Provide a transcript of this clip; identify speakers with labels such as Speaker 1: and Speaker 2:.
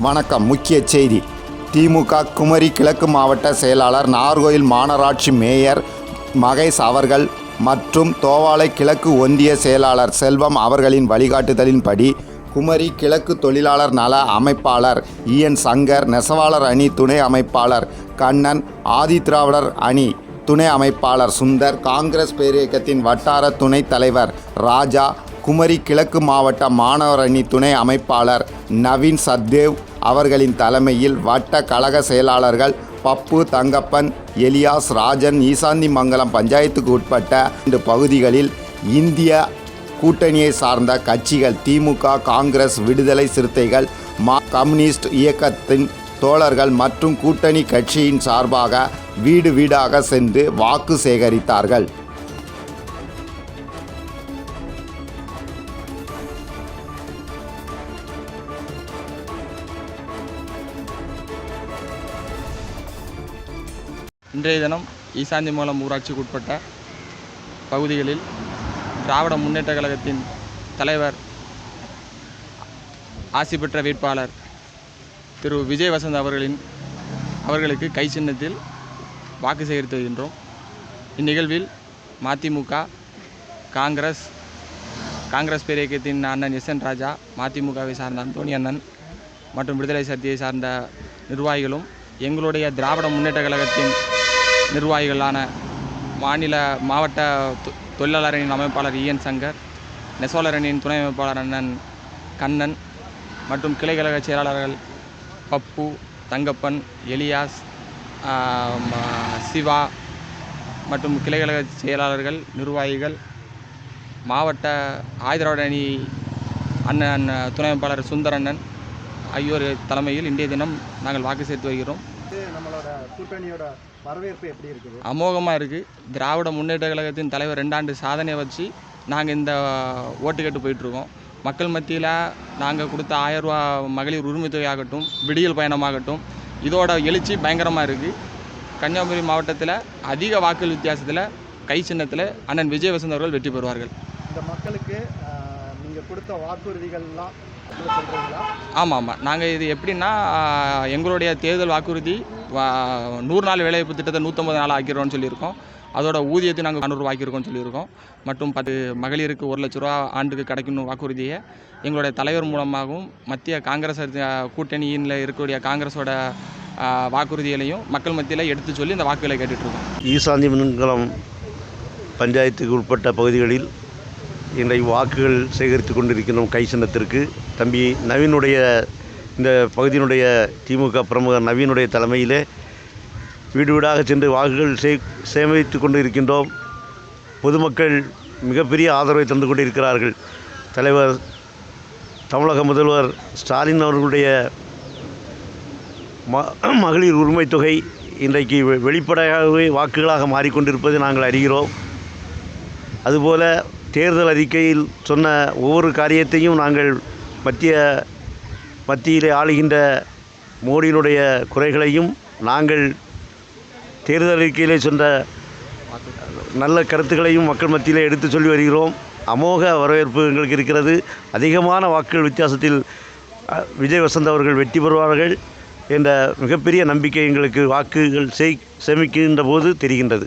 Speaker 1: வணக்கம். முக்கிய செய்தி. திமுக குமரி கிழக்கு மாவட்ட செயலாளர் நார்கோயில் மாநகராட்சி மேயர் மகேஷ் அவர்கள் மற்றும் தோவாளை கிழக்கு ஒன்றிய செயலாளர் செல்வம் அவர்களின் வழிகாட்டுதலின்படி குமரி கிழக்கு தொழிலாளர் நல அமைப்பாளர் இஎன் சங்கர் நெசவாளர் அணி துணை அமைப்பாளர் கண்ணன் ஆதிதிராவிடர் அணி துணை அமைப்பாளர் சுந்தர் காங்கிரஸ் பேரியக்கத்தின் வட்டார துணைத் தலைவர் ராஜா குமரி கிழக்கு மாவட்ட மாணவர் அணி துணை அமைப்பாளர் நவீன் சத்தேவ் அவர்களின் தலைமையில் வட்ட கழக செயலாளர்கள் பப்பு தங்கப்பன் எலியாஸ் ராஜன் ஈசாந்தி மங்கலம் பஞ்சாயத்துக்கு உட்பட்ட இந்த பகுதிகளில் இந்திய கூட்டணியை சார்ந்த கட்சிகள் திமுக காங்கிரஸ் விடுதலை சிறுத்தைகள் மா கம்யூனிஸ்ட் இயக்கத்தின் தோழர்கள் மற்றும் கூட்டணி கட்சியின் சார்பாக வீடு வீடாக சென்று வாக்கு சேகரித்தார்கள்.
Speaker 2: இன்றைய தினம் ஈசாந்தி மூலம் ஊராட்சிக்கு உட்பட்ட பகுதிகளில் திராவிட முன்னேற்ற கழகத்தின் தலைவர் ஆசி பெற்ற வேட்பாளர் திரு விஜய் வசந்த் அவர்களின் அவர்களுக்கு கை சின்னத்தில் வாக்கு சேகரித்து வருகின்றோம் இந்நிகழ்வில் மதிமுக காங்கிரஸ் காங்கிரஸ் பேரியக்கத்தின் அண்ணன் எஸ் என் ராஜா மதிமுகவை சார்ந்த அந்தோணி அண்ணன் மற்றும் விடுதலை சக்தியை சார்ந்த நிர்வாகிகளும் எங்களுடைய திராவிட முன்னேற்ற கழகத்தின் நிர்வாகிகளான மாநில மாவட்ட தொழிலாளர் அணியின் அமைப்பாளர் இஎன் சங்கர் நெசவாளர் அணியின் துணை அமைப்பாளர் அண்ணன் கண்ணன் மற்றும் கிளை கழக செயலாளர்கள் பப்பு தங்கப்பன் எலியாஸ் சிவா மற்றும் கிளை கழக செயலாளர்கள் நிர்வாகிகள் மாவட்ட ஆயுதராட அணி அண்ணன் துணை அமைப்பாளர் சுந்தரண்ணன் ஆகியோர் தலைமையில் இன்றைய தினம் நாங்கள் வாக்கு சேர்த்து வருகிறோம்.
Speaker 3: வந்து நம்மளோட கூட்டணியோட வரவேற்பு எப்படி இருக்குது?
Speaker 2: அமோகமாக இருக்குது திராவிட முன்னேற்ற கழகத்தின் தலைவர் ரெண்டாண்டு சாதனையை வச்சு நாங்கள் இந்த ஓட்டு கேட்டு போயிட்டுருக்கோம். மக்கள் மத்தியில் நாங்கள் கொடுத்த ஆயிரம் ரூபா மகளிர் உரிமை தொகையாகட்டும் விடியல் பயணமாகட்டும் இதோட எழுச்சி பயங்கரமாக இருக்குது கன்னியாகுமரி மாவட்டத்தில் அதிக வாக்கு வித்தியாசத்தில் கை சின்னத்தில் அண்ணன் விஜய் வசந்த் அவர்கள் வெற்றி பெறுவார்கள்.
Speaker 3: இந்த மக்களுக்கு கொடுத்த வாக்குறுதிகள்லாம்
Speaker 2: ஆமாம் ஆமாம். நாங்கள் இது எப்படின்னா எங்களுடைய தேர்தல் வாக்குறுதி வா- நூறு நாள் வேலைவாய்ப்பு திட்டத்தை நூற்றம்பது நாள் ஆக்கிடுறோம்னு சொல்லியிருக்கோம். அதோட ஊதியத்தை நாங்கள் நானூறு ஆக்கியிருக்கோம்னு சொல்லியிருக்கோம். மற்றும் பத்து மகளிருக்கு ஒரு லட்ச ரூபா ஆண்டுக்கு கிடைக்கணும் வாக்குறுதியை எங்களுடைய தலைவர் மூலமாகவும் மத்திய காங்கிரஸ் கூட்டணியில் இருக்கக்கூடிய காங்கிரஸோட வாக்குறுதிகளையும் மக்கள் மத்தியில் எடுத்து சொல்லி இந்த வாக்குகளை கேட்டுட்ருக்கோம்
Speaker 4: ஈசாந்தி மங்கலம் பஞ்சாயத்துக்கு உட்பட்ட பகுதிகளில் இன்றை வாக்குகள் சேகரித்து கொண்டிருக்கிறோம் கை சின்னத்திற்கு. தம்பி நவீனுடைய இந்த பகுதியினுடைய திமுக பிரமுகர் நவீனுடைய தலைமையிலே வீடு வீடாக சென்று வாக்குகள் சே சேமித்து கொண்டு இருக்கின்றோம் பொதுமக்கள் மிகப்பெரிய ஆதரவை தந்து கொண்டிருக்கிறார்கள். தலைவர் தமிழக முதல்வர் ஸ்டாலின் அவர்களுடைய ம மகளிர் உரிமை தொகை இன்றைக்கு வெ- வெளிப்படையாகவே வாக்குகளாக மாறிக்கொண்டிருப்பதை நாங்கள் அறிகிறோம். அதுபோல தேர்தல் அறிக்கையில் சொன்ன ஒவ்வொரு காரியத்தையும் நாங்கள் மத்திய மத்தியிலே ஆளுகின்ற மோடியினுடைய குறைகளையும் நாங்கள் தேர்தல் அறிக்கையிலே சொன்ன நல்ல கருத்துக்களையும் மக்கள் மத்தியிலே எடுத்து சொல்லி வருகிறோம். அமோக வரவேற்பு எங்களுக்கு இருக்கிறது. அதிகமான வாக்குகள் வித்தியாசத்தில் விஜய் வசந்த் அவர்கள் வெற்றி பெறுவார்கள் என்ற மிகப்பெரிய நம்பிக்கை எங்களுக்கு வாக்குகள் செய் சேமிக்கின்ற போது தெரிகின்றது.